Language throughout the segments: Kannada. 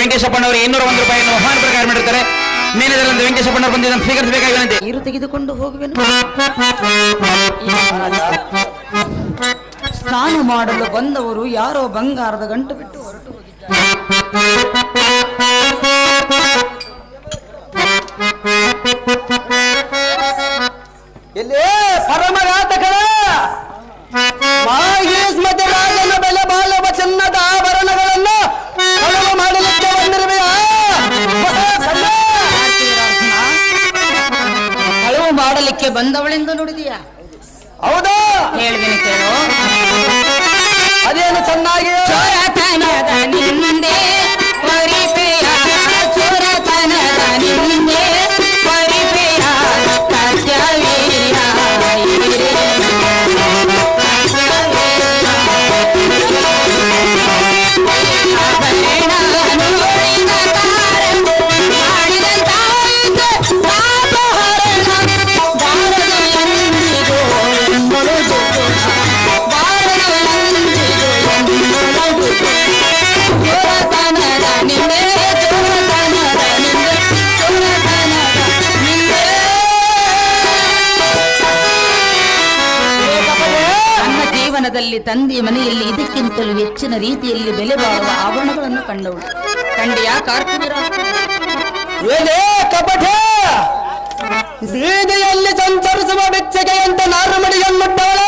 ವೆಂಕಟೇಶಪ್ಪನವರು ಇನ್ನೂರ ಒಂದು ರೂಪಾಯಿಯನ್ನು ಮಹಾನ್ ಪ್ರಕಾರ ಮಾಡಿರ್ತಾರೆ. ಮೇಲಿದರಂತೆ ವೆಂಕಟೇಶಪ್ಪನವರು ಬಂದಿದ್ದನ್ನು ಬಂದು ವಿನಂತಿ ನೀರು ತೆಗೆದುಕೊಂಡು ಹೋಗುವೆನು. ಸ್ನಾನ ಮಾಡಲು ಬಂದವರು ಯಾರೋ ಬಂಗಾರದ ಗಂಟು ಬಿಟ್ಟು ಹೊರಟು ಹೋಗಿದ್ದಾರೆ. ಬಂದವಳೆಂದು ನುಡಿದೀಯ? ಹೌದಾ. ಕೇಳು. ಜೀವನದಲ್ಲಿ ತಂದೆಯ ಮನೆಯಲ್ಲಿ ಇದಕ್ಕಿಂತಲೂ ಹೆಚ್ಚಿನ ರೀತಿಯಲ್ಲಿ ಬೆಲೆ ಬಾಳುವ ಆಭರಣಗಳನ್ನು ಕಂಡವು. ಕಂಡೆಯ ಕಾರ್ತಿವೀರ ಬೀದಿಯಲ್ಲಿ ಸಂಚರಿಸುವ ಬೆಚ್ಚಗೆಯಂತ ನಾರುಮಡಿಯನ್ನುಟ್ಟವಳ!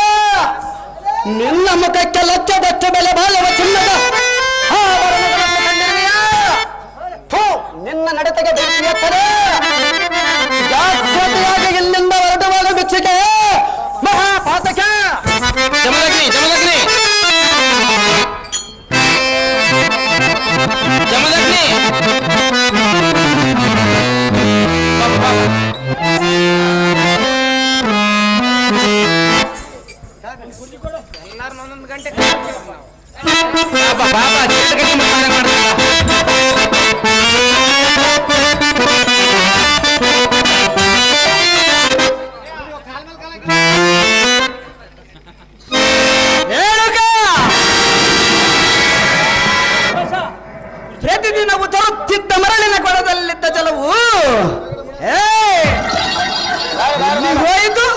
ನಿನ್ನ ಮುಖಕ್ಕೆ ಲಕ್ಷದಷ್ಟು ಬೆಲೆ ಬಾಳುವ? ಥು, ನಿನ್ನ ನಡತೆಗೆ ಬೆಂಕಿ ಪ್ರತಿದಿನವೂ ತರುತ್ತಿದ್ದ ಮರಳಿನ ಕೊಳದಲ್ಲಿದ್ದ ಜಲವು. ಹೋಯಿತು?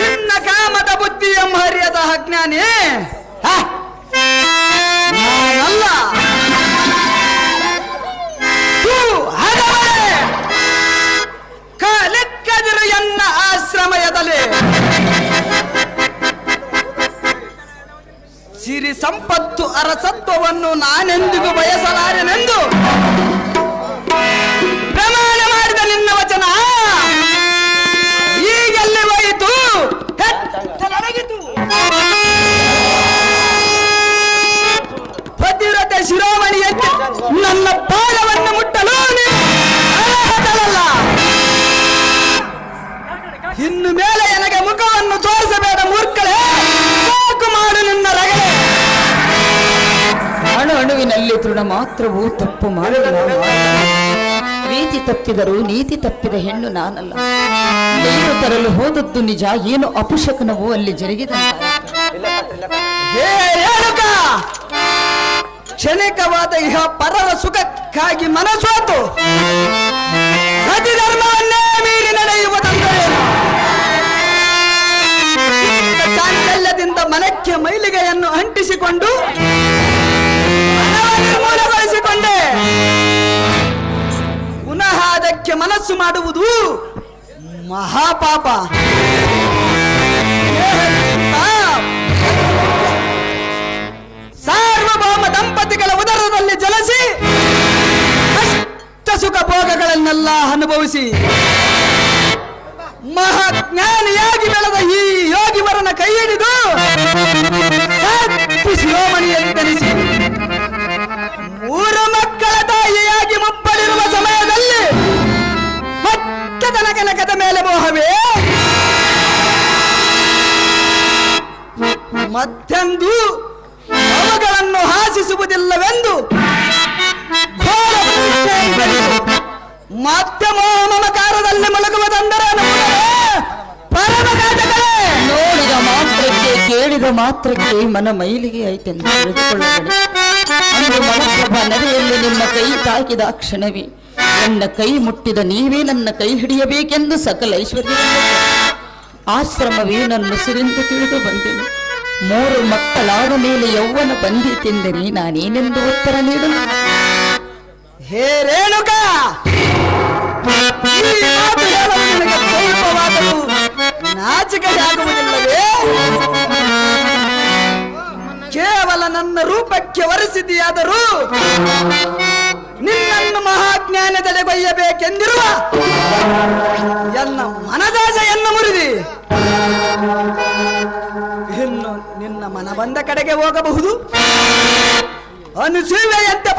ನಿನ್ನ ಕಾಮದ ಬುದ್ಧಿ ಹರಿಯದ ಅಜ್ಞಾನಿ. ಅಲ್ಲ! ಕಾಲಿಕ್ಕದಿರು ಎನ್ನ ಆಶ್ರಮಯದಲ್ಲಿ. ಸಿರಿ ಸಂಪತ್ತು ಅರಸತ್ವವನ್ನು ನಾನೆಂದಿಗೂ ಬಯಸಲಾರೆನೆಂದು ಪ್ರಮಾಣ ಮಾಡಿದ ನಿನ್ನ ವಚನ. ಈಗೆಲ್ಲಿ ಹೋಯಿತು? ಭದ್ರತೆ ಶಿರೋಮಣಿಯಂತೆ ನನ್ನ ಪಾದವನ್ನು ಮುಟ್ಟಲು. ಇನ್ನು ಮೇಲೆ ಅಣುವಿನಲ್ಲಿ ಮಾತ್ರವೂ ತಪ್ಪು ಮಾಡಿಲ್ಲ ರೀತಿ ತಪ್ಪಿದರೂ ನೀತಿ ತಪ್ಪಿದ ಹೆಣ್ಣು ನಾನಲ್ಲ. ನೀರು ತರಲು ಹೋದದ್ದು ನಿಜ, ಏನು ಅಪಶಕನವೂ ಅಲ್ಲಿ ಜರುಗಿದ ಕ್ಷಣಿಕವಾದ ಇಹ ಪರರ ಸುಖಕ್ಕಾಗಿ ಮನಸೋತು ಸತಿಧರ್ಮವನ್ನೇ ಮೀರಿ ನಡೆಯುವುದಂದರೇನು ಚಿತ್ತ ಚಾಂಚಲ್ಯದಿಂದ ಮನಕ್ಕೆ ಮೈಲಿಗೆಯನ್ನು ಅಂಟಿಸಿಕೊಂಡು ಮನಸ್ಸು ಮಾಡುವುದು ಮಹಾಪಾಪ. ಸಾರ್ವಭೌಮ ದಂಪತಿಗಳ ಉದರದಲ್ಲಿ ಜಲಸಿ ಅಷ್ಟ ಸುಖ ಭೋಗಗಳನ್ನೆಲ್ಲ ಅನುಭವಿಸಿ ಮಹಾಜ್ಞಾನಿಯಾಗಿ ಬೆಳೆದ ಈ ಯೋಗಿವರನ ಕೈ ಹಿಡಿದು ಮತ್ತೆಂದು ಅವುಗಳನ್ನು ಹಾಸಿಸುವುದಿಲ್ಲವೆಂದು. ಮತ್ತೆ ಮೋಹಮಕಾರದಲ್ಲಿ ಮಲಗುವುದೆಂದರೆ ನೋಡಿದ ಮಾತ್ರಕ್ಕೆ, ಕೇಳಿದ ಮಾತ್ರಕ್ಕೆ ಮನ ಮೈಲಿಗೆ ಐತೆಂದು ತಿಳಿದುಕೊಳ್ಳಬೇಡಿ ತಾಕಿದ ಆ ಕ್ಷಣವೇ, ನನ್ನ ಕೈ ಮುಟ್ಟಿದ ನೀವೇ ನನ್ನ ಕೈ ಹಿಡಿಯಬೇಕೆಂದು ಸಕಲ ಐಶ್ವರ್ಯ ಆಶ್ರಮವೇ ನನ್ನ ಸಿರಿಂದು ತಿಳಿದು ಬಂದೆನು ಮೂರು ಮಕ್ಕಳಾದ ಮೇಲೆ ಯೌವನ ಬಂದಿತೆಂದರೆ ನಾನೇನೆಂದು ಉತ್ತರ ನೀಡಲು ಹೇ ರೇಣುಕ! ಕೇವಲ ನನ್ನ ರೂಪಕ್ಕೆ ಒರೆಸಿದೆಯಾದರೂ ನಿನ್ನನ್ನು ಮಹಾಜ್ಞಾನದೆಡೆಗೊಯ್ಯಬೇಕೆಂದಿರುವ ಎನ್ನ ಬಂದ ಕಡೆಗೆ ಹೋಗಬಹುದು. ಅನುಸೂಯೆಯಂತೆ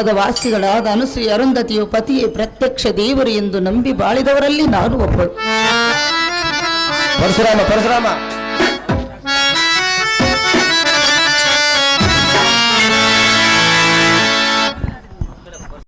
ಆಶ್ರಮದ ವಾಸಿಗಳಾದ ಅನುಸೂಯ ಅರುಂಧತಿಯು ಪತಿಯೇ ಪ್ರತ್ಯಕ್ಷ ದೇವರು ಎಂದು ನಂಬಿ ಬಾಳಿದವರಲ್ಲಿ ನಾನು ಒಬ್ಬಳು ಪರಶುರಾಮ ಪರಶುರಾಮ.